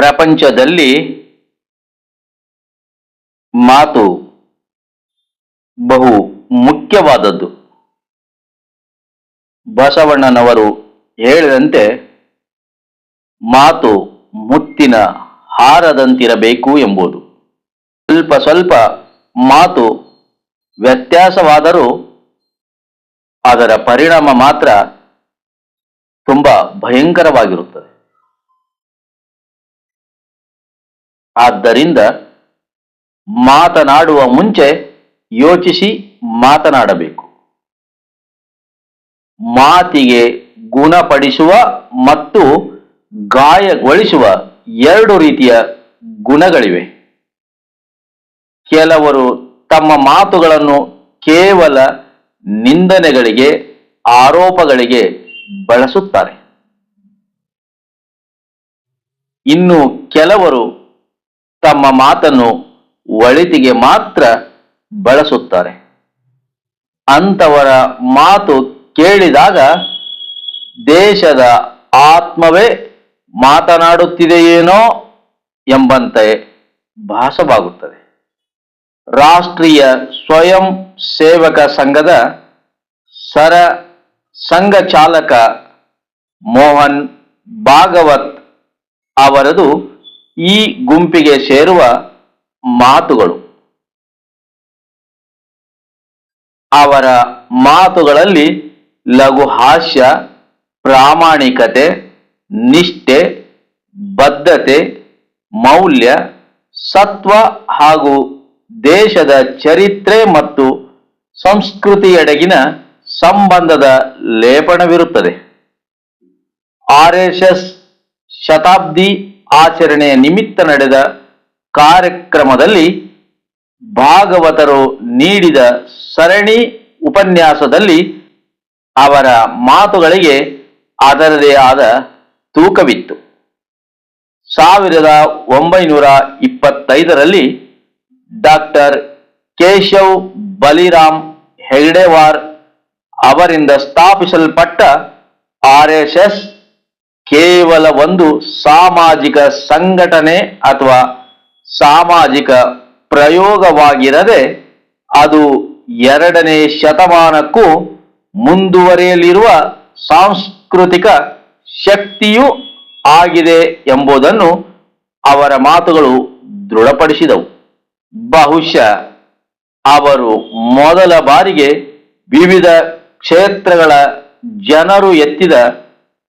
ಪ್ರಪಂಚದಲ್ಲಿ ಮಾತು ಬಹು ಮುಖ್ಯವಾದದ್ದು. ಬಸವಣ್ಣನವರು ಹೇಳಿದಂತೆ ಮಾತು ಮುತ್ತಿನ ಹಾರದಂತಿರಬೇಕು ಎಂಬುದು. ಸ್ವಲ್ಪ ಸ್ವಲ್ಪ ಮಾತು ವ್ಯತ್ಯಾಸವಾದರೂ ಅದರ ಪರಿಣಾಮ ಮಾತ್ರ ತುಂಬ ಭಯಂಕರವಾಗಿರುತ್ತದೆ. ಆದ್ದರಿಂದ ಮಾತನಾಡುವ ಮುಂಚೆ ಯೋಚಿಸಿ ಮಾತನಾಡಬೇಕು. ಮಾತಿಗೆ ಗುಣಪಡಿಸುವ ಮತ್ತು ಗಾಯಗೊಳಿಸುವ ಎರಡು ರೀತಿಯ ಗುಣಗಳಿವೆ. ಕೆಲವರು ತಮ್ಮ ಮಾತುಗಳನ್ನು ಕೇವಲ ನಿಂದನೆಗಳಿಗೆ, ಆರೋಪಗಳಿಗೆ ಬಳಸುತ್ತಾರೆ. ಇನ್ನು ಕೆಲವರು ತಮ್ಮ ಮಾತನ್ನು ಒಳಿತಿಗೆ ಮಾತ್ರ ಬಳಸುತ್ತಾರೆ. ಅಂತವರ ಮಾತು ಕೇಳಿದಾಗ ದೇಶದ ಆತ್ಮವೇ ಮಾತನಾಡುತ್ತಿದೆಯೇನೋ ಎಂಬಂತೆ ಭಾಸವಾಗುತ್ತದೆ. ರಾಷ್ಟ್ರೀಯ ಸ್ವಯಂ ಸೇವಕ ಸಂಘದ ಸರ ಸಂಘ ಚಾಲಕ ಮೋಹನ್ ಭಾಗವತ್ ಅವರದು ಈ ಗುಂಪಿಗೆ ಸೇರುವ ಮಾತುಗಳು. ಅವರ ಮಾತುಗಳಲ್ಲಿ ಲಘು ಹಾಸ್ಯ, ಪ್ರಾಮಾಣಿಕತೆ, ನಿಷ್ಠೆ, ಬದ್ಧತೆ, ಮೌಲ್ಯ, ಸತ್ವ ಹಾಗೂ ದೇಶದ ಚರಿತ್ರೆ ಮತ್ತು ಸಂಸ್ಕೃತಿಯೆಡೆಗಿನ ಸಂಬಂಧದ ಲೇಪನವಿರುತ್ತದೆ. ಆರ್ ಎಸ್ ಎಸ್ ಶತಾಬ್ದಿ ಆಚರಣೆಯ ನಿಮಿತ್ತ ನಡೆದ ಕಾರ್ಯಕ್ರಮದಲ್ಲಿ ಭಾಗವತರು ನೀಡಿದ ಸರಣಿ ಉಪನ್ಯಾಸದಲ್ಲಿ ಅವರ ಮಾತುಗಳಿಗೆ ಅದರದೇ ಆದ ತೂಕವಿತ್ತು. ಸಾವಿರದ ಒಂಬೈನೂರ ಇಪ್ಪತ್ತೈದರಲ್ಲಿ ಡಾಕ್ಟರ್ ಕೇಶವ್ ಬಲಿರಾಮ್ ಹೆಗ್ಡೆವಾರ್ ಅವರಿಂದ ಸ್ಥಾಪಿಸಲ್ಪಟ್ಟ ಆರ್ ಎಸ್ ಎಸ್ ಕೇವಲ ಒಂದು ಸಾಮಾಜಿಕ ಸಂಘಟನೆ ಅಥವಾ ಸಾಮಾಜಿಕ ಪ್ರಯೋಗವಾಗಿರದೆ ಅದು ಎರಡನೇ ಶತಮಾನಕ್ಕೂ ಮುಂದುವರಿಯಲಿರುವ ಸಾಂಸ್ಕೃತಿಕ ಶಕ್ತಿಯೂ ಆಗಿದೆ ಎಂಬುದನ್ನು ಅವರ ಮಾತುಗಳು ದೃಢಪಡಿಸಿದವು. ಬಹುಶಃ ಅವರು ಮೊದಲ ಬಾರಿಗೆ ವಿವಿಧ ಕ್ಷೇತ್ರಗಳ ಜನರು ಎತ್ತಿದ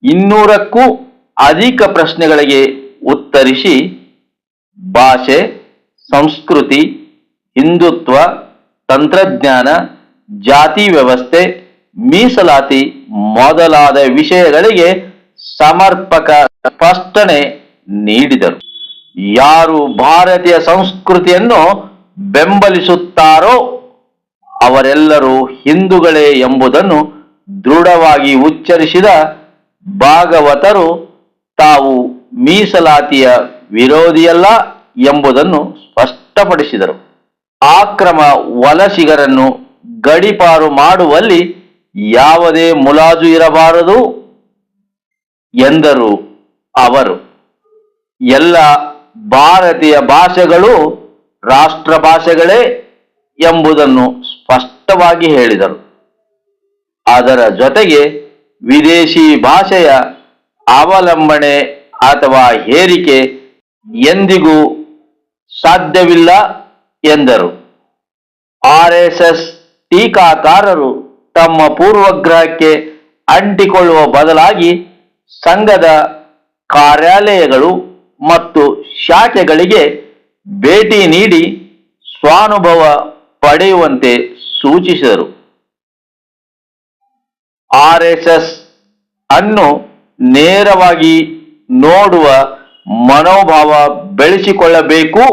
ಇನ್ನೂರಕ್ಕೂ ಅಧಿಕ ಪ್ರಶ್ನೆಗಳಿಗೆ ಉತ್ತರಿಸಿ ಭಾಷೆ, ಸಂಸ್ಕೃತಿ, ಹಿಂದುತ್ವ, ತಂತ್ರಜ್ಞಾನ, ಜಾತಿ ವ್ಯವಸ್ಥೆ, ಮೀಸಲಾತಿ ಮೊದಲಾದ ವಿಷಯಗಳಿಗೆ ಸಮರ್ಪಕ ಸ್ಪಷ್ಟನೆ ನೀಡಿದರು. ಯಾರು ಭಾರತೀಯ ಸಂಸ್ಕೃತಿಯನ್ನು ಬೆಂಬಲಿಸುತ್ತಾರೋ ಅವರೆಲ್ಲರೂ ಹಿಂದುಗಳೇ ಎಂಬುದನ್ನು ದೃಢವಾಗಿ ಉಚ್ಚರಿಸಿದ ಭಾಗವತರು ತಾವು ಮೀಸಲಾತಿಯ ವಿರೋಧಿಯಲ್ಲ ಎಂಬುದನ್ನು ಸ್ಪಷ್ಟಪಡಿಸಿದರು. ಆಕ್ರಮ ವಲಸಿಗರನ್ನು ಗಡಿಪಾರು ಮಾಡುವಲ್ಲಿ ಯಾವುದೇ ಮುಲಾಜು ಇರಬಾರದು ಎಂದರು ಅವರು. ಎಲ್ಲ ಭಾರತೀಯ ಭಾಷೆಗಳು ರಾಷ್ಟ್ರ ಭಾಷೆಗಳೇ ಎಂಬುದನ್ನು ಸ್ಪಷ್ಟವಾಗಿ ಹೇಳಿದರು. ಅದರ ಜೊತೆಗೆ ವಿದೇಶಿ ಭಾಷೆಯ ಅವಲಂಬನೆ ಅಥವಾ ಹೇರಿಕೆ ಎಂದಿಗೂ ಸಾಧ್ಯವಿಲ್ಲ ಎಂದರು. ಆರ್ ಎಸ್ ಎಸ್ ಟೀಕಾಕಾರರು ತಮ್ಮ ಪೂರ್ವಗ್ರಹಕ್ಕೆ ಅಂಟಿಕೊಳ್ಳುವ ಬದಲಾಗಿ ಸಂಘದ ಕಾರ್ಯಾಲಯಗಳು ಮತ್ತು ಶಾಖೆಗಳಿಗೆ ಭೇಟಿ ನೀಡಿ ಸ್ವಾನುಭವ ಪಡೆಯುವಂತೆ ಸೂಚಿಸಿದರು. ಆರ್ ಎಸ್ ಎಸ್ ಅನ್ನು ನೇರವಾಗಿ ನೋಡುವ ಮನೋಭಾವ ಬೆಳೆಸಿಕೊಳ್ಳಬೇಕು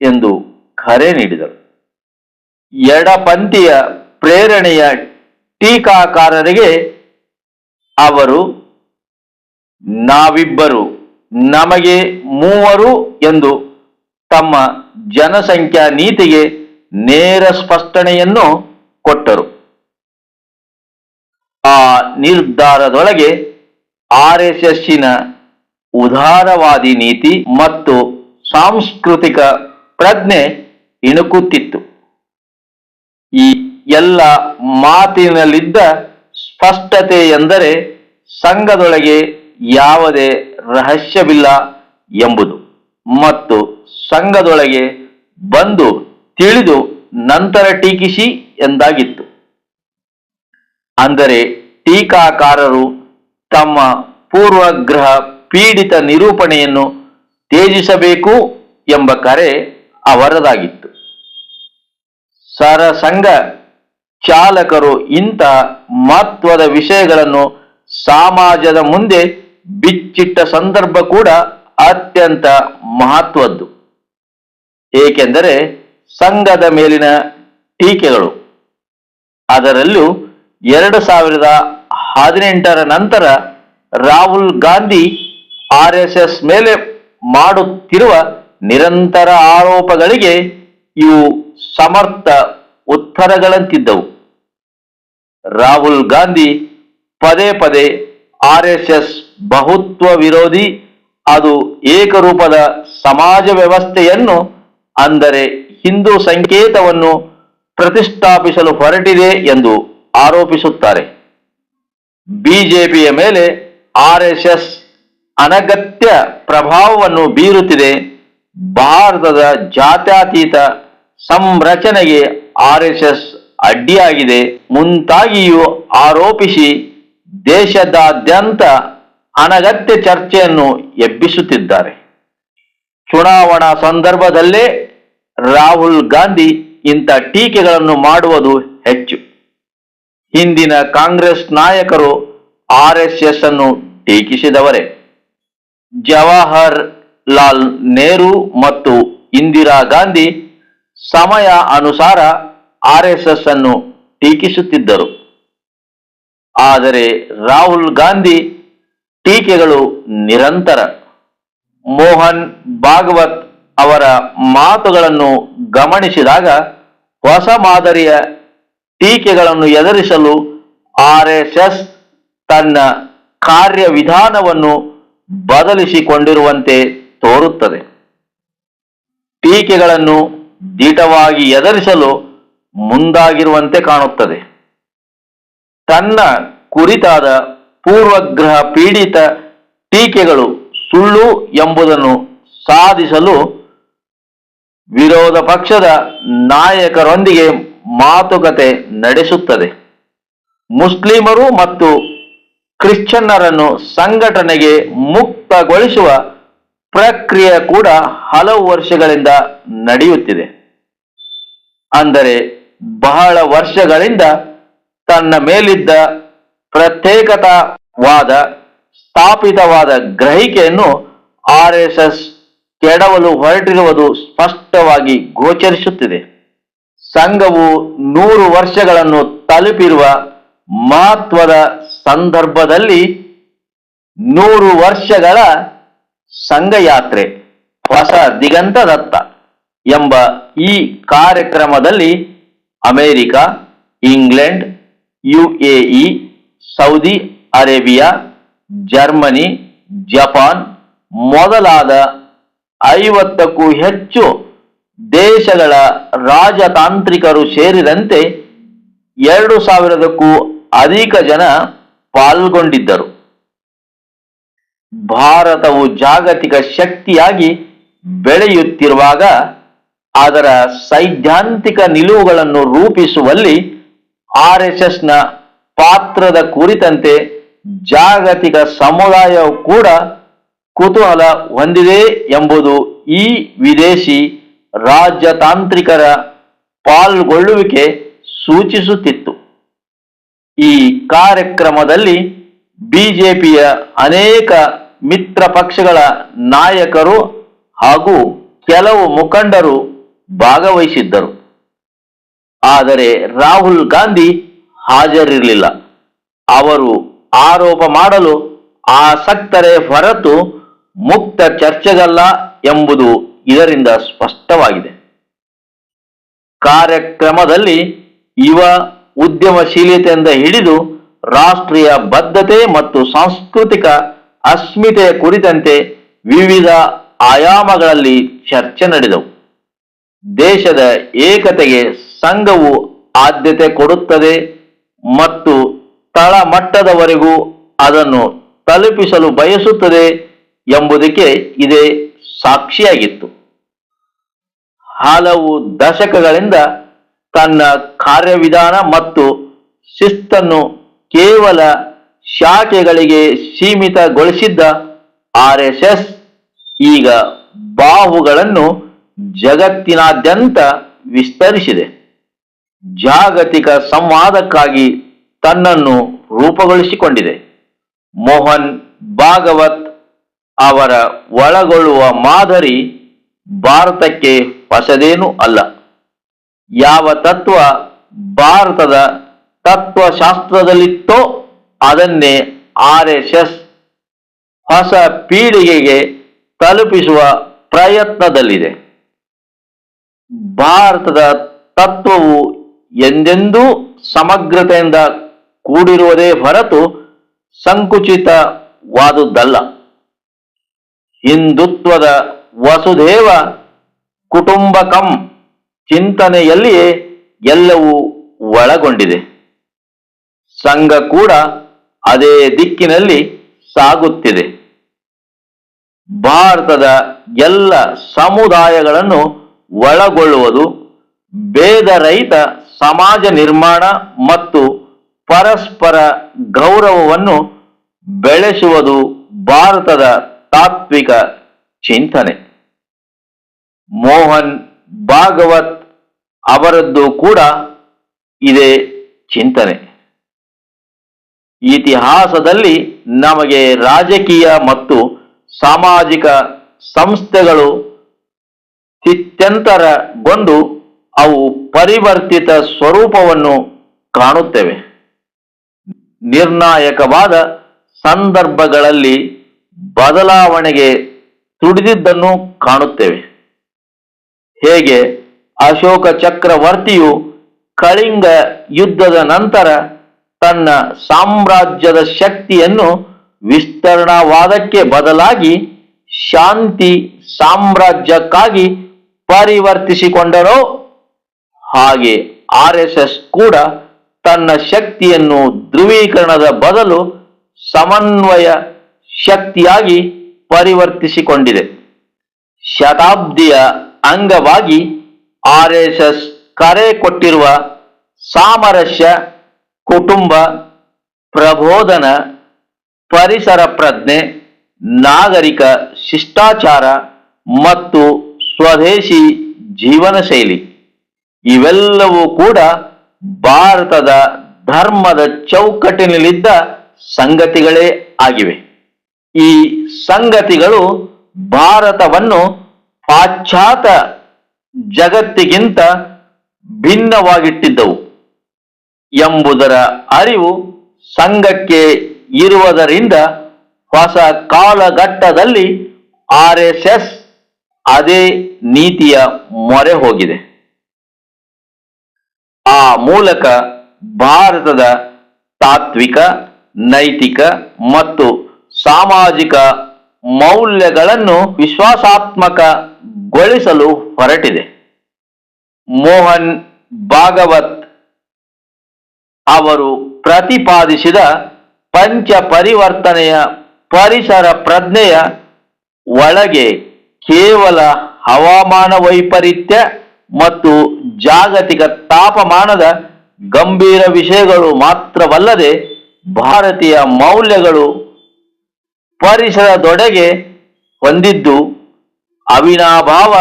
ಎಂದು ಕರೆ ನೀಡಿದರು. ಎಡಪಂಥೀಯ ಪ್ರೇರಣೆಯ ಟೀಕಾಕಾರರಿಗೆ ಅವರು, ನಾವಿಬ್ಬರು ನಮಗೆ ಮೂವರು ಎಂದು ತಮ್ಮ ಜನಸಂಖ್ಯಾ ನೀತಿಗೆ ನೇರ ಸ್ಪಷ್ಟನೆಯನ್ನು ಕೊಟ್ಟರು. ಆ ನಿರ್ಧಾರದೊಳಗೆ ಆರ್ ಎಸ್ ಎಸ್ಸಿನ ಉದಾರವಾದಿ ನೀತಿ ಮತ್ತು ಸಾಂಸ್ಕೃತಿಕ ಪ್ರಜ್ಞೆ ಇಣುಕುತ್ತಿತ್ತು. ಈ ಎಲ್ಲ ಮಾತಿನಲ್ಲಿದ್ದ ಸ್ಪಷ್ಟತೆ ಎಂದರೆ ಸಂಘದೊಳಗೆ ಯಾವುದೇ ರಹಸ್ಯವಿಲ್ಲ ಎಂಬುದು ಮತ್ತು ಸಂಘದೊಳಗೆ ಬಂದು ತಿಳಿದು ನಂತರ ಟೀಕಿಸಿ ಎಂದಾಗಿತ್ತು. ಅಂದರೆ ಟೀಕಾಕಾರರು ತಮ್ಮ ಪೂರ್ವಗ್ರಹ ಪೀಡಿತ ನಿರೂಪಣೆಯನ್ನು ತ್ಯಜಿಸಬೇಕು ಎಂಬ ಕರೆ ಅವರದಾಗಿತ್ತು. ಸರಸಂಗ ಚಾಲಕರು ಇಂಥ ಮಹತ್ವದ ವಿಷಯಗಳನ್ನು ಸಮಾಜದ ಮುಂದೆ ಬಿಚ್ಚಿಟ್ಟ ಸಂದರ್ಭ ಕೂಡ ಅತ್ಯಂತ ಮಹತ್ವದ್ದು. ಏಕೆಂದರೆ ಸಂಘದ ಮೇಲಿನ ಟೀಕೆಗಳು ಅದರಲ್ಲೂ ಎರಡು ಸಾವಿರದ ಹದಿನೆಂಟರ ನಂತರ Rahul Gandhi R S S ಮೇಲೆ ಮಾಡುತ್ತಿರುವ ನಿರಂತರ ಆರೋಪಗಳಿಗೆ ಇವು ಸಮರ್ಥ ಉತ್ತರಗಳಂತಿದ್ದವು. ರಾಹುಲ್ ಗಾಂಧಿ ಪದೇ ಪದೇ ಆರ್ ಎಸ್ ಎಸ್ ಬಹುತ್ವ ವಿರೋಧಿ, ಅದು ಏಕರೂಪದ ಸಮಾಜ ವ್ಯವಸ್ಥೆಯನ್ನು, ಅಂದರೆ ಹಿಂದೂ ಸಂಕೇತವನ್ನು ಪ್ರತಿಷ್ಠಾಪಿಸಲು ಹೊರಟಿದೆ ಎಂದು ಆರೋಪಿಸುತ್ತಾರೆ. ಬಿಜೆಪಿಯ ಮೇಲೆ ಆರ್ಎಸ್ಎಸ್ ಅನಗತ್ಯ ಪ್ರಭಾವವನ್ನು ಬೀರುತ್ತಿದೆ. ಭಾರತದ ಜಾತ್ಯತೀತ ಸಂರಚನೆಗೆ ಆರ್ಎಸ್ಎಸ್ ಅಡ್ಡಿಯಾಗಿದೆ. ಮುಂತಾಗಿಯೂ ಆರೋಪಿಸಿ ದೇಶದಾದ್ಯಂತ ಅನಗತ್ಯ ಚರ್ಚೆಯನ್ನು ಎಬ್ಬಿಸುತ್ತಿದ್ದಾರೆ. ಚುನಾವಣಾ ಸಂದರ್ಭದಲ್ಲೇ ರಾಹುಲ್ ಗಾಂಧಿ ಇಂಥ ಟೀಕೆಗಳನ್ನು ಮಾಡುವುದು ಹೆಚ್ಚು. ಹಿಂದಿನ ಕಾಂಗ್ರೆಸ್ ನಾಯಕರು ಆರ್ ಎಸ್ ಎಸ್ ಅನ್ನು ಟೀಕಿಸಿದವರೇ. ಜವಾಹರ್ ಲಾಲ್ ನೆಹರು ಮತ್ತು ಇಂದಿರಾ ಗಾಂಧಿ ಸಮಯ ಅನುಸಾರ ಆರ್ ಎಸ್ ಎಸ್ ಅನ್ನು ಟೀಕಿಸುತ್ತಿದ್ದರು. ಆದರೆ ರಾಹುಲ್ ಗಾಂಧಿ ಟೀಕೆಗಳು ನಿರಂತರ. ಮೋಹನ್ ಭಾಗವತ್ ಅವರ ಮಾತುಗಳನ್ನು ಗಮನಿಸಿದಾಗ ಹೊಸ ಮಾದರಿಯ ಟೀಕೆಗಳನ್ನು ಎದುರಿಸಲು ಆರ್ ಎಸ್ ಎಸ್ ತನ್ನ ಕಾರ್ಯವಿಧಾನವನ್ನು ಬದಲಿಸಿಕೊಂಡಿರುವಂತೆ ತೋರುತ್ತದೆ. ಟೀಕೆಗಳನ್ನು ದಿಟವಾಗಿ ಎದುರಿಸಲು ಮುಂದಾಗಿರುವಂತೆ ಕಾಣುತ್ತದೆ. ತನ್ನ ಕುರಿತಾದ ಪೂರ್ವಗ್ರಹ ಪೀಡಿತ ಟೀಕೆಗಳು ಸುಳ್ಳು ಎಂಬುದನ್ನು ಸಾಧಿಸಲು ವಿರೋಧ ಪಕ್ಷದ ನಾಯಕರೊಂದಿಗೆ ಮಾತುಕತೆ ನಡೆಸುತ್ತದೆ. ಮುಸ್ಲಿಮರು ಮತ್ತು ಕ್ರಿಶ್ಚಿಯನ್ನರನ್ನು ಸಂಘಟನೆಗೆ ಮುಕ್ತಗೊಳಿಸುವ ಪ್ರಕ್ರಿಯೆ ಕೂಡ ಹಲವು ವರ್ಷಗಳಿಂದ ನಡೆಯುತ್ತಿದೆ. ಅಂದರೆ ಬಹಳ ವರ್ಷಗಳಿಂದ ತನ್ನ ಮೇಲಿದ್ದ ಪ್ರತ್ಯೇಕತಾವಾದ, ಸ್ಥಾಪಿತವಾದ ಗ್ರಹಿಕೆಯನ್ನು ಆರ್ ಎಸ್ ಎಸ್ ಕೆಡವಲು ಹೊರಟಿರುವುದು ಸ್ಪಷ್ಟವಾಗಿ ಗೋಚರಿಸುತ್ತಿದೆ. ಸಂಘವು ನೂರು ವರ್ಷಗಳನ್ನು ತಲುಪಿರುವ ಮಹತ್ವದ ಸಂದರ್ಭದಲ್ಲಿ ನೂರು ವರ್ಷಗಳ ಸಂಘಯಾತ್ರೆ, ಹೊಸ ದಿಗಂತದತ್ತ ಎಂಬ ಈ ಕಾರ್ಯಕ್ರಮದಲ್ಲಿ America, England, UAE, Saudi Arabia, Germany, Japan ಮೊದಲಾದ ಐವತ್ತಕ್ಕೂ ಹೆಚ್ಚು ದೇಶಗಳ ರಾಜತಾಂತ್ರಿಕರು ಸೇರಿದಂತೆ ಎರಡು ಸಾವಿರದಕ್ಕೂ ಅಧಿಕ ಜನ ಪಾಲ್ಗೊಂಡಿದ್ದರು. ಭಾರತವು ಜಾಗತಿಕ ಶಕ್ತಿಯಾಗಿ ಬೆಳೆಯುತ್ತಿರುವಾಗ ಅದರ ಸೈದ್ಧಾಂತಿಕ ನಿಲುವುಗಳನ್ನು ರೂಪಿಸುವಲ್ಲಿ ಆರ್ ಎಸ್ ಎಸ್ನ ಪಾತ್ರದ ಕುರಿತಂತೆ ಜಾಗತಿಕ ಸಮುದಾಯವು ಕೂಡ ಕುತೂಹಲ ಹೊಂದಿದೆ ಎಂಬುದು ಈ ವಿದೇಶಿ ರಾಜ್ಯತಾಂತ್ರಿಕರ ಪಾಲ್ಗೊಳ್ಳುವಿಕೆ ಸೂಚಿಸುತ್ತಿತ್ತು. ಈ ಕಾರ್ಯಕ್ರಮದಲ್ಲಿ ಬಿಜೆಪಿಯ ಅನೇಕ ಮಿತ್ರ ಪಕ್ಷಗಳ ನಾಯಕರು ಹಾಗೂ ಕೆಲವು ಮುಖಂಡರು ಭಾಗವಹಿಸಿದ್ದರು. ಆದರೆ ರಾಹುಲ್ ಗಾಂಧಿ ಹಾಜರಿರಲಿಲ್ಲ. ಅವರು ಆರೋಪ ಮಾಡಲು ಆಸಕ್ತರೇ ಹೊರತು ಮುಕ್ತ ಚರ್ಚೆಗಲ್ಲ ಎಂಬುದು ಇದರಿಂದ ಸ್ಪಷ್ಟವಾಗಿದೆ. ಕಾರ್ಯಕ್ರಮದಲ್ಲಿ ಯುವ ಉದ್ಯಮಶೀಲತೆಯಿಂದ ಹಿಡಿದು ರಾಷ್ಟ್ರೀಯ ಬದ್ಧತೆ ಮತ್ತು ಸಾಂಸ್ಕೃತಿಕ ಅಸ್ಮಿತೆಯ ಕುರಿತಂತೆ ವಿವಿಧ ಆಯಾಮಗಳಲ್ಲಿ ಚರ್ಚೆ ನಡೆದವು. ದೇಶದ ಏಕತೆಗೆ ಸಂಘವು ಆದ್ಯತೆ ಕೊಡುತ್ತದೆ ಮತ್ತು ತಳಮಟ್ಟದವರೆಗೂ ಅದನ್ನು ತಲುಪಿಸಲು ಬಯಸುತ್ತದೆ ಎಂಬುದಕ್ಕೆ ಇದೇ ಸಾಕ್ಷಿಯಾಗಿತ್ತು. ಹಲವು ದಶಕಗಳಿಂದ ತನ್ನ ಕಾರ್ಯವಿಧಾನ ಮತ್ತು ಶಿಸ್ತನ್ನು ಕೇವಲ ಶಾಖೆಗಳಿಗೆ ಸೀಮಿತಗೊಳಿಸಿದ್ದ ಆರ್ ಎಸ್ ಎಸ್ ಈಗ ಬಾಹುಗಳನ್ನು ಜಗತ್ತಿನಾದ್ಯಂತ ವಿಸ್ತರಿಸಿದೆ. ಜಾಗತಿಕ ಸಂವಾದಕ್ಕಾಗಿ ತನ್ನನ್ನು ರೂಪುಗೊಳಿಸಿಕೊಂಡಿದೆ. ಮೋಹನ್ ಭಾಗವತ್ ಅವರ ಒಳಗೊಳ್ಳುವ ಮಾದರಿ ಭಾರತಕ್ಕೆ ಹೊಸದೇನೂ ಅಲ್ಲ. ಯಾವ ತತ್ವ ಭಾರತದ ತತ್ವಶಾಸ್ತ್ರದಲ್ಲಿತ್ತೋ ಅದನ್ನೇ ಆರ್ ಎಸ್ ಎಸ್ ಹೊಸ ಪೀಳಿಗೆಗೆ ತಲುಪಿಸುವ ಪ್ರಯತ್ನದಲ್ಲಿದೆ. ಭಾರತದ ತತ್ವವು ಎಂದೆಂದೂ ಸಮಗ್ರತೆಯಿಂದ ಕೂಡಿರುವುದೇ ಹೊರತು ಸಂಕುಚಿತವಾದುದಲ್ಲ. ಹಿಂದುತ್ವದ ವಸುದೇವ ಕುಟುಂಬಕಂ ಚಿಂತನೆಯಲ್ಲಿ ಎಲ್ಲವೂ ಒಳಗೊಂಡಿದೆ. ಸಂಘ ಕೂಡ ಅದೇ ದಿಕ್ಕಿನಲ್ಲಿ ಸಾಗುತ್ತಿದೆ. ಭಾರತದ ಎಲ್ಲ ಸಮುದಾಯಗಳನ್ನು ಒಳಗೊಳ್ಳುವುದು ಭೇದರಹಿತ ಸಮಾಜ ನಿರ್ಮಾಣ ಮತ್ತು ಪರಸ್ಪರ ಗೌರವವನ್ನು ಬೆಳೆಸುವುದು ಭಾರತದ ತಾತ್ವಿಕ ಚಿಂತನೆ. ಮೋಹನ್ ಭಾಗವತ್ ಅವರದ್ದು ಕೂಡ ಇದೇ ಚಿಂತನೆ. ಇತಿಹಾಸದಲ್ಲಿ ನಮಗೆ ರಾಜಕೀಯ ಮತ್ತು ಸಾಮಾಜಿಕ ಸಂಸ್ಥೆಗಳು ಸ್ಥಿತ್ಯಂತರಗೊಂಡು ಅವು ಪರಿವರ್ತಿತ ಸ್ವರೂಪವನ್ನು ಕಾಣುತ್ತೇವೆ. ನಿರ್ಣಾಯಕವಾದ ಸಂದರ್ಭಗಳಲ್ಲಿ ಬದಲಾವಣೆಗೆ ತುಡಿದಿದ್ದನ್ನು ಕಾಣುತ್ತೇವೆ. ಹೇಗೆ ಅಶೋಕ ಚಕ್ರವರ್ತಿಯು ಕಳಿಂಗ ಯುದ್ಧದ ನಂತರ ತನ್ನ ಸಾಮ್ರಾಜ್ಯದ ಶಕ್ತಿಯನ್ನು ವಿಸ್ತರಣಾವಾದಕ್ಕೆ ಬದಲಾಗಿ ಶಾಂತಿ ಸಾಮ್ರಾಜ್ಯಕ್ಕಾಗಿ ಪರಿವರ್ತಿಸಿಕೊಂಡರೋ ಹಾಗೆ ಆರ್ ಎಸ್ ಕೂಡ ತನ್ನ ಶಕ್ತಿಯನ್ನು ಧ್ರುವೀಕರಣದ ಬದಲು ಸಮನ್ವಯ ಶಕ್ತಿಯಾಗಿ ಪರಿವರ್ತಿಸಿಕೊಂಡಿದೆ. ಶತಾಬ್ದಿಯ ಅಂಗವಾಗಿ ಆರ್ ಎಸ್ ಎಸ್ ಕರೆ ಕೊಟ್ಟಿರುವ ಸಾಮರಸ್ಯ ಕುಟುಂಬ ಪ್ರಬೋಧನ ಪರಿಸರ ಪ್ರಜ್ಞೆ, ನಾಗರಿಕ ಶಿಷ್ಟಾಚಾರ ಮತ್ತು ಸ್ವದೇಶಿ ಜೀವನ ಶೈಲಿ. ಇವೆಲ್ಲವೂ ಕೂಡ ಭಾರತದ ಧರ್ಮದ ಚೌಕಟ್ಟಿನಲ್ಲಿದ್ದ ಸಂಗತಿಗಳೇ ಆಗಿವೆ. ಈ ಸಂಗತಿಗಳು ಭಾರತವನ್ನು ಪಾಶ್ಚಾತ್ಯ ಜಗತ್ತಿಗಿಂತ ಭಿನ್ನವಾಗಿಟ್ಟಿದ್ದವು ಎಂಬುದರ ಅರಿವು ಸಂಘಕ್ಕೆ ಇರುವುದರಿಂದ ಹೊಸ ಕಾಲಘಟ್ಟದಲ್ಲಿ ಆರ್ ಎಸ್ ಎಸ್ ಅದೇ ನೀತಿಯ ಮೊರೆ ಹೋಗಿದೆ. ಆ ಮೂಲಕ ಭಾರತದ ತಾತ್ವಿಕ, ನೈತಿಕ ಮತ್ತು ಸಾಮಾಜಿಕ ಮೌಲ್ಯಗಳನ್ನು ವಿಶ್ವಾಸಾತ್ಮಕಗೊಳಿಸಲು ಹೊರಟಿದೆ. ಮೋಹನ್ ಭಾಗವತ್ ಅವರು ಪ್ರತಿಪಾದಿಸಿದ ಪಂಚ ಪರಿವರ್ತನೆಯ ಪರಿಸರ ಪ್ರಜ್ಞೆಯ ಒಳಗೆ ಕೇವಲ ಹವಾಮಾನ ವೈಪರೀತ್ಯ ಮತ್ತು ಜಾಗತಿಕ ತಾಪಮಾನದ ಗಂಭೀರ ವಿಷಯಗಳು ಮಾತ್ರವಲ್ಲದೆ ಭಾರತೀಯ ಮೌಲ್ಯಗಳು ಪರಿಸರದೊಡೆಗೆ ಹೊಂದಿದ್ದು ಅವಿನಾಭಾವ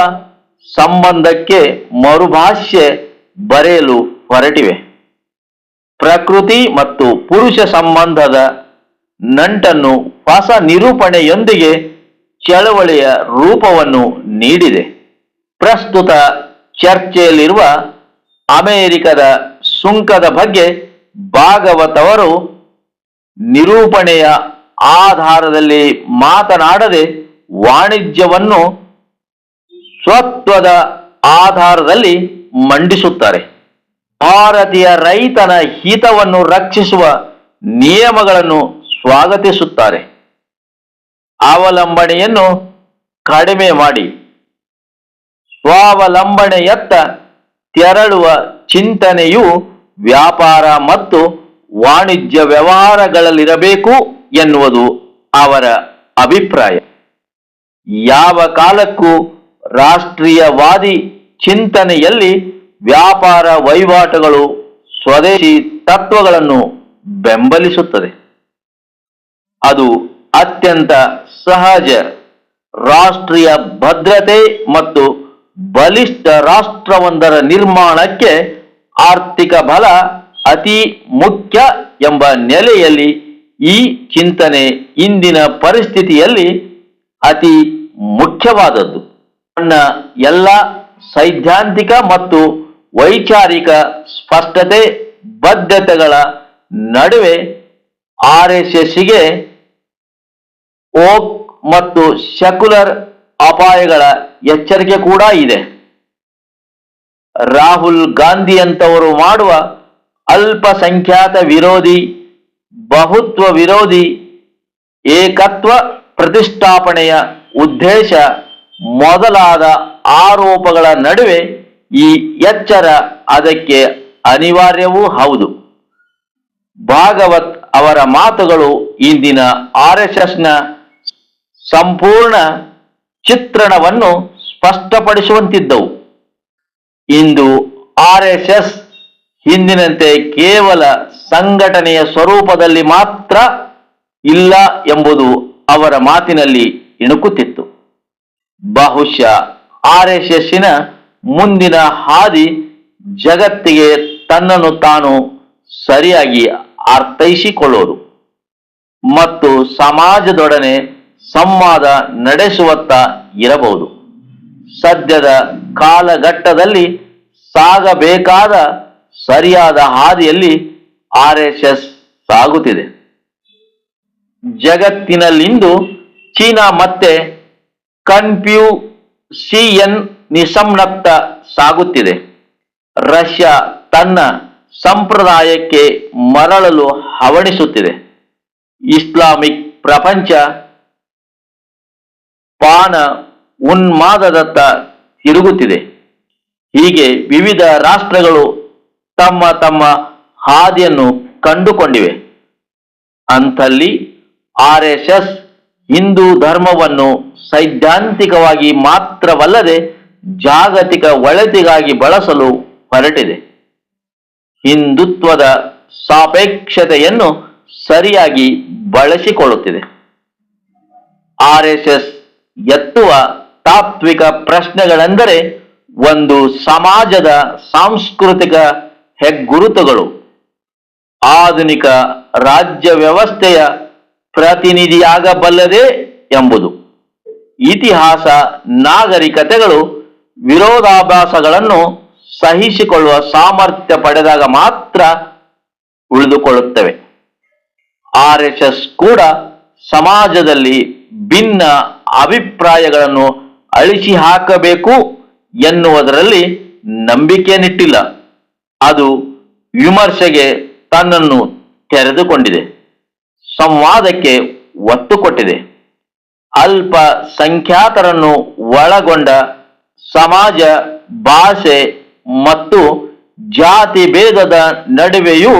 ಸಂಬಂಧಕ್ಕೆ ಮರುಭಾಷ್ಯ ಬರೆಯಲು ಹೊರಟಿವೆ. ಪ್ರಕೃತಿ ಮತ್ತು ಪುರುಷ ಸಂಬಂಧದ ನಂಟನ್ನು ಹೊಸ ನಿರೂಪಣೆಯೊಂದಿಗೆ ಚಳವಳಿಯ ರೂಪವನ್ನು ನೀಡಿದೆ. ಪ್ರಸ್ತುತ ಚರ್ಚೆಯಲ್ಲಿರುವ ಅಮೆರಿಕದ ಸುಂಕದ ಬಗ್ಗೆ ಭಾಗವತವರು ನಿರೂಪಣೆಯ ಆಧಾರದಲ್ಲಿ ಮಾತನಾಡದೆ ವಾಣಿಜ್ಯವನ್ನು ಸ್ವತ್ವದ ಆಧಾರದಲ್ಲಿ ಮಂಡಿಸುತ್ತಾರೆ. ಭಾರತೀಯ ರೈತನ ಹಿತವನ್ನು ರಕ್ಷಿಸುವ ನಿಯಮಗಳನ್ನು ಸ್ವಾಗತಿಸುತ್ತಾರೆ. ಅವಲಂಬನೆಯನ್ನು ಕಡಿಮೆ ಮಾಡಿ. ಸ್ವಾವಲಂಬನೆಯತ್ತ ತೆರಳುವ ಚಿಂತನೆಯು ವ್ಯಾಪಾರ ಮತ್ತು ವಾಣಿಜ್ಯ ವ್ಯವಹಾರಗಳಲ್ಲಿರಬೇಕು ಎನ್ನುವುದು ಅವರ ಅಭಿಪ್ರಾಯ. ಯಾವ ಕಾಲಕ್ಕೂ ರಾಷ್ಟ್ರೀಯವಾದಿ ಚಿಂತನೆಯಲ್ಲಿ ವ್ಯಾಪಾರ ವಹಿವಾಟುಗಳು ಸ್ವದೇಶಿ ತತ್ವಗಳನ್ನು ಬೆಂಬಲಿಸುತ್ತದೆ. ಅದು ಅತ್ಯಂತ ಸಹಜ ರಾಷ್ಟ್ರೀಯ ಭದ್ರತೆ ಮತ್ತು ಬಲಿಷ್ಠ ರಾಷ್ಟ್ರವೊಂದರ ನಿರ್ಮಾಣಕ್ಕೆ ಆರ್ಥಿಕ ಬಲ ಅತಿ ಮುಖ್ಯ ಎಂಬ ನೆಲೆಯಲ್ಲಿ ಈ ಚಿಂತನೆ ಇಂದಿನ ಪರಿಸ್ಥಿತಿಯಲ್ಲಿ ಅತಿ ಮುಖ್ಯವಾದದ್ದು. ಎಲ್ಲ ಸೈದ್ಧಾಂತಿಕ ಮತ್ತು ವೈಚಾರಿಕ ಸ್ಪಷ್ಟತೆ, ಬದ್ಧತೆಗಳ ನಡುವೆ ಆರ್ ಎಸ್ ಎಸ್ಗೆ ಓಕ್ ಮತ್ತು ಸೆಕ್ಯುಲರ್ ಅಪಾಯಗಳ ಎಚ್ಚರಿಕೆ ಕೂಡ ಇದೆ. ರಾಹುಲ್ ಗಾಂಧಿ ಅಂತವರು ಮಾಡುವ ಅಲ್ಪಸಂಖ್ಯಾತ ವಿರೋಧಿ, ಬಹುತ್ವ ವಿರೋಧಿ ಏಕತ್ವ ಪ್ರತಿಷ್ಠಾಪನೆಯ ಉದ್ದೇಶ ಮೊದಲಾದ ಆರೋಪಗಳ ನಡುವೆ ಈ ಎಚ್ಚರ ಅದಕ್ಕೆ ಅನಿವಾರ್ಯವೂ ಹೌದು. ಭಾಗವತ್ ಅವರ ಮಾತುಗಳು ಇಂದಿನ ಆರ್ ಎಸ್ ಎಸ್ನ ಸಂಪೂರ್ಣ ಚಿತ್ರಣವನ್ನು ಸ್ಪಷ್ಟಪಡಿಸುವಂತಿದ್ದವು. ಇಂದು ಆರ್ ಎಸ್ ಎಸ್ ಹಿಂದಿನಂತೆ ಕೇವಲ ಸಂಘಟನೆಯ ಸ್ವರೂಪದಲ್ಲಿ ಮಾತ್ರ ಇಲ್ಲ ಎಂಬುದು ಅವರ ಮಾತಿನಲ್ಲಿ ಇಣುಕುತ್ತಿತ್ತು. ಬಹುಶಃ ಆರ್ ಎಸ್ ಎಸ್ಸಿನ ಮುಂದಿನ ಹಾದಿ ಜಗತ್ತಿಗೆ ತನ್ನನ್ನು ತಾನು ಸರಿಯಾಗಿ ಅರ್ಥೈಸಿಕೊಳ್ಳೋದು ಮತ್ತು ಸಮಾಜದೊಡನೆ ಸಂವಾದ ನಡೆಸುವತ್ತ ಇರಬಹುದು. ಸದ್ಯದ ಕಾಲಘಟ್ಟದಲ್ಲಿ ಸಾಗಬೇಕಾದ ಸರಿಯಾದ ಹಾದಿಯಲ್ಲಿ ಆರ್ ಎಸ್ ಎಸ್ ಸಾಗುತ್ತಿದೆ. ಜಗತ್ತಿನಲ್ಲಿಂದು ಚೀನಾ ಮತ್ತೆ ಕನ್ಫ್ಯೂಸಿಯನ್ ನಿಸಂನತ್ತ ಸಾಗುತ್ತಿದೆ. ರಷ್ಯಾ ತನ್ನ ಸಂಪ್ರದಾಯಕ್ಕೆ ಮರಳಲು ಹವಣಿಸುತ್ತಿದೆ. ಇಸ್ಲಾಮಿಕ್ ಪ್ರಪಂಚ ಪಾನ ಉನ್ಮಾದದತ್ತ ತಿರುಗುತ್ತಿದೆ. ಹೀಗೆ ವಿವಿಧ ರಾಷ್ಟ್ರಗಳು ತಮ್ಮ ತಮ್ಮ ಹಾದಿಯನ್ನು ಕಂಡುಕೊಂಡಿವೆ. ಅಂಥಲ್ಲಿ ಆರ್ ಎಸ್ ಹಿಂದೂ ಧರ್ಮವನ್ನು ಸೈದ್ಧಾಂತಿಕವಾಗಿ ಮಾತ್ರವಲ್ಲದೆ ಜಾಗತಿಕ ಒಳತಿಗಾಗಿ ಬಳಸಲು ಹೊರಟಿದೆ. ಹಿಂದುತ್ವದ ಸಾಪೇಕ್ಷತೆಯನ್ನು ಸರಿಯಾಗಿ ಬಳಸಿಕೊಳ್ಳುತ್ತಿದೆ. ಆರ್ ಎಸ್ ಎಸ್ ಎತ್ತುವ ತಾತ್ವಿಕ ಪ್ರಶ್ನೆಗಳೆಂದರೆ ಒಂದು ಸಮಾಜದ ಸಾಂಸ್ಕೃತಿಕ ಹೆಗ್ಗುರುತುಗಳು, ಆಧುನಿಕ ರಾಜ್ಯ ವ್ಯವಸ್ಥೆಯ ಪ್ರತಿನಿಧಿಯಾಗಬಲ್ಲದೆ ಎಂಬುದು. ಇತಿಹಾಸ, ನಾಗರಿಕತೆಗಳು, ವಿರೋಧಾಭಾಸಗಳನ್ನು ಸಹಿಸಿಕೊಳ್ಳುವ ಸಾಮರ್ಥ್ಯ ಪಡೆದಾಗ ಮಾತ್ರ ಉಳಿದುಕೊಳ್ಳುತ್ತವೆ. ಆರ್ ಎಸ್ ಎಸ್ ಕೂಡ ಸಮಾಜದಲ್ಲಿ ಭಿನ್ನ ಅಭಿಪ್ರಾಯಗಳನ್ನು ಅಳಿಸಿ ಹಾಕಬೇಕು ಎನ್ನುವುದರಲ್ಲಿ ನಂಬಿಕೆಯನ್ನಿಟ್ಟಿಲ್ಲ. ಅದು ವಿಮರ್ಶೆಗೆ ತನ್ನನ್ನು ತೆರೆದುಕೊಂಡಿದೆ. ಸಂವಾದಕ್ಕೆ ಒತ್ತು ಕೊಟ್ಟಿದೆ. ಅಲ್ಪ ಸಂಖ್ಯಾತರನ್ನು ಒಳಗೊಂಡ ಸಮಾಜ, ಭಾಷೆ ಮತ್ತು ಜಾತಿ ಭೇದದ ನಡುವೆಯೂ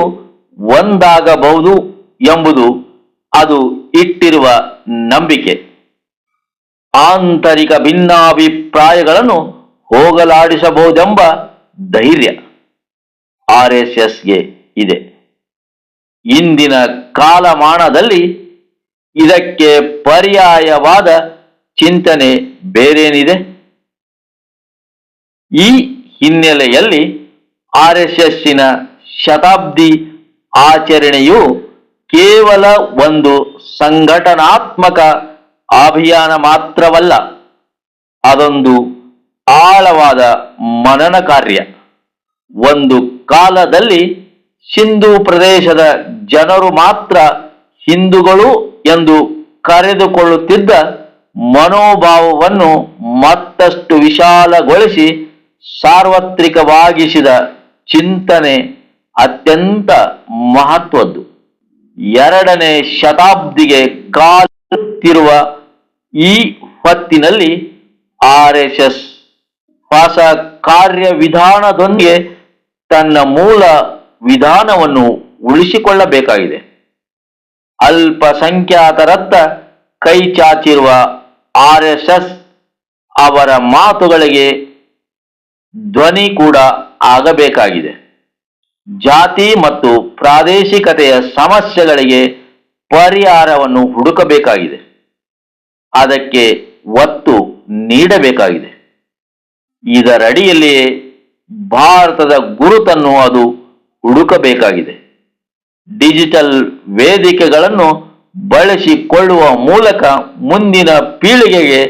ಒಂದಾಗಬಹುದು ಎಂಬುದು ಅದು ಇಟ್ಟಿರುವ ನಂಬಿಕೆ. ಆಂತರಿಕ ಭಿನ್ನಾಭಿಪ್ರಾಯಗಳನ್ನು ಹೋಗಲಾಡಿಸಬಹುದೆಂಬ ಧೈರ್ಯ ಆರ್ ಎಸ್ ಎಸ್ಗೆ ಇದೆ. ಇಂದಿನ ಕಾಲಮಾನದಲ್ಲಿ ಇದಕ್ಕೆ ಪರ್ಯಾಯವಾದ ಚಿಂತನೆ ಬೇರೇನಿದೆ? ಈ ಹಿನ್ನೆಲೆಯಲ್ಲಿ ಆರ್ ಎಸ್ ಎಸ್ಸಿನ ಶತಾಬ್ದಿ ಆಚರಣೆಯು ಕೇವಲ ಒಂದು ಸಂಘಟನಾತ್ಮಕ ಅಭಿಯಾನ ಮಾತ್ರವಲ್ಲ, ಅದೊಂದು ಆಳವಾದ ಮನನ ಕಾರ್ಯ. ಒಂದು ಕಾಲದಲ್ಲಿ ಸಿಂಧು ಪ್ರದೇಶದ ಜನರು ಮಾತ್ರ ಹಿಂದೂಗಳು ಎಂದು ಕರೆದುಕೊಳ್ಳುತ್ತಿದ್ದ ಮನೋಭಾವವನ್ನು ಮತ್ತಷ್ಟು ವಿಶಾಲಗೊಳಿಸಿ ಸಾರ್ವತ್ರಿಕವಾಗಿಸಿದ ಚಿಂತನೆ ಅತ್ಯಂತ ಮಹತ್ವದ್ದು. ಎರಡನೇ ಶತಾಬ್ದಿಗೆ ಕಾಲುತ್ತಿರುವ ಈ ಹೊತ್ತಿನಲ್ಲಿ ಆರ್ ಎಸ್ ಎಸ್ ಹೊಸ ಕಾರ್ಯವಿಧಾನದೊಂದಿಗೆ ತನ್ನ ಮೂಲ ವಿಧಾನವನ್ನು ಉಳಿಸಿಕೊಳ್ಳಬೇಕಾಗಿದೆ. ಅಲ್ಪಸಂಖ್ಯಾತರತ್ತ ಕೈ ಚಾಚಿರುವ ಆರ್ ಎಸ್ ಎಸ್ ಅವರ ಮಾತುಗಳಿಗೆ ಧ್ವನಿ ಕೂಡ ಆಗಬೇಕಾಗಿದೆ. ಜಾತಿ ಮತ್ತು ಪ್ರಾದೇಶಿಕತೆಯ ಸಮಸ್ಯೆಗಳಿಗೆ ಪರಿಹಾರವನ್ನು ಹುಡುಕಬೇಕಾಗಿದೆ. ಅದಕ್ಕೆ ಒತ್ತು ನೀಡಬೇಕಾಗಿದೆ. ಇದರಡಿಯಲ್ಲಿಯೇ ಭಾರತದ ಗುರುತನ್ನು ಅದು ಹುಡುಕಬೇಕಾಗಿದೆ. ಡಿಜಿಟಲ್ ವೇದಿಕೆಗಳನ್ನು ಬಳಸಿಕೊಳ್ಳುವ ಮೂಲಕ ಮುಂದಿನ ಪೀಳಿಗೆಗೆ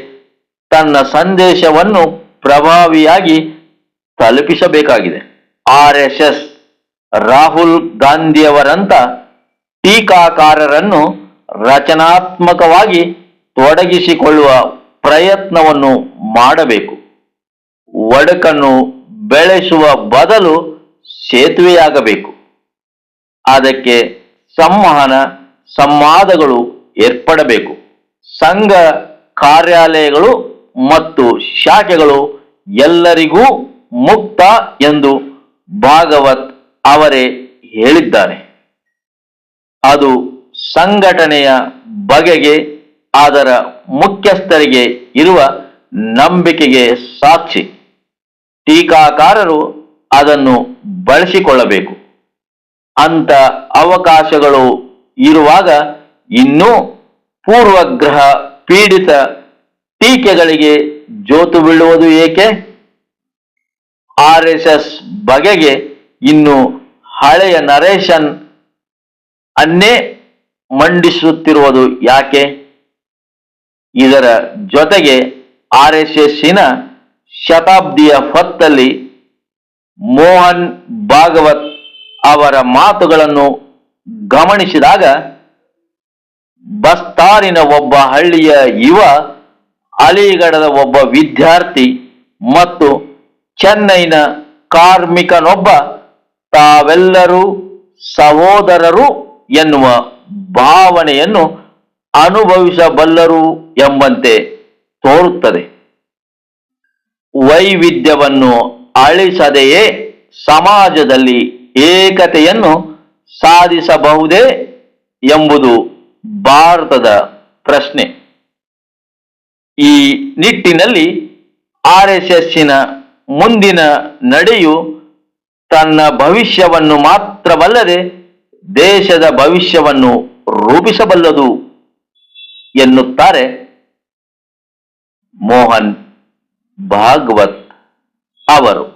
ತನ್ನ ಸಂದೇಶವನ್ನು ಪ್ರಭಾವಿಯಾಗಿ ತಲುಪಿಸಬೇಕಾಗಿದೆ. ಆರ್ ಎಸ್ ಎಸ್ ರಾಹುಲ್ ಗಾಂಧಿಯವರಂತ ಟೀಕಾಕಾರರನ್ನು ರಚನಾತ್ಮಕವಾಗಿ ತೊಡಗಿಸಿಕೊಳ್ಳುವ ಪ್ರಯತ್ನವನ್ನು ಮಾಡಬೇಕು. ಒಡಕನ್ನು ಬೆಳೆಸುವ ಬದಲು ಸೇತುವೆಯಾಗಬೇಕು. ಅದಕ್ಕೆ ಸಂವಹನ ಸಂವಾದಗಳು ಏರ್ಪಡಬೇಕು. ಸಂಘ ಕಾರ್ಯಾಲಯಗಳು ಮತ್ತು ಶಾಖೆಗಳು ಎಲ್ಲರಿಗೂ ಮುಕ್ತ ಎಂದು ಭಾಗವತ್ ಅವರೇ ಹೇಳಿದ್ದಾರೆ ಅದು ಸಂಘಟನೆಯ ಬಗೆಗೆ ಅದರ ಮುಖ್ಯಸ್ಥರಿಗೆ ಇರುವ ನಂಬಿಕೆಗೆ ಸಾಕ್ಷಿ. ಟೀಕಾಕಾರರು ಅದನ್ನು ಬಳಸಿಕೊಳ್ಳಬೇಕು. ಅಂತ ಅವಕಾಶಗಳು ಇರುವಾಗ ಇನ್ನೂ ಪೂರ್ವಗ್ರಹ ಪೀಡಿತ ಟೀಕೆಗಳಿಗೆ ಜೋತು ಬೀಳುವುದು ಏಕೆ? ಆರ್ ಎಸ್ ಎಸ್ ಬಗೆಗೆ ಇನ್ನು ಹಳೆಯ ನರೇಶನ್ ಅನ್ನೇ ಮಂಡಿಸುತ್ತಿರುವುದು ಯಾಕೆ? ಇದರ ಜೊತೆಗೆ ಆರ್ ಎಸ್ ಎಸ್ಸಿನ ಶತಾಬ್ದಿಯ ಹೊತ್ತಲ್ಲಿ ಮೋಹನ್ ಭಾಗವತ್ ಅವರ ಮಾತುಗಳನ್ನು ಗಮನಿಸಿದಾಗ ಬಸ್ತಾರಿನ ಒಬ್ಬ ಹಳ್ಳಿಯ ಯುವ, ಅಲಿಗಢದ ಒಬ್ಬ ವಿದ್ಯಾರ್ಥಿ ಮತ್ತು ಚೆನ್ನೈನ ಕಾರ್ಮಿಕನೊಬ್ಬ, ತಾವೆಲ್ಲರೂ ಸಹೋದರರು ಎನ್ನುವ ಭಾವನೆಯನ್ನು ಅನುಭವಿಸಬಲ್ಲರು ಎಂಬಂತೆ ತೋರುತ್ತದೆ. ವೈವಿಧ್ಯವನ್ನು ಅಳಿಸದೆಯೇ ಸಮಾಜದಲ್ಲಿ ಏಕತೆಯನ್ನು ಸಾಧಿಸಬಹುದೇ ಎಂಬುದು ಭಾರತದ ಪ್ರಶ್ನೆ. ಈ ನಿಟ್ಟಿನಲ್ಲಿ ಆರ್ ಎಸ್ ಎಸ್ಸಿನ ಮುಂದಿನ ನಡೆಯು ತನ್ನ ಭವಿಷ್ಯವನ್ನು ಮಾತ್ರವಲ್ಲದೆ ದೇಶದ ಭವಿಷ್ಯವನ್ನು ರೂಪಿಸಬಲ್ಲದು ಎನ್ನುತ್ತಾರೆ ಮೋಹನ್ ಭಾಗವತ್. ಅವರು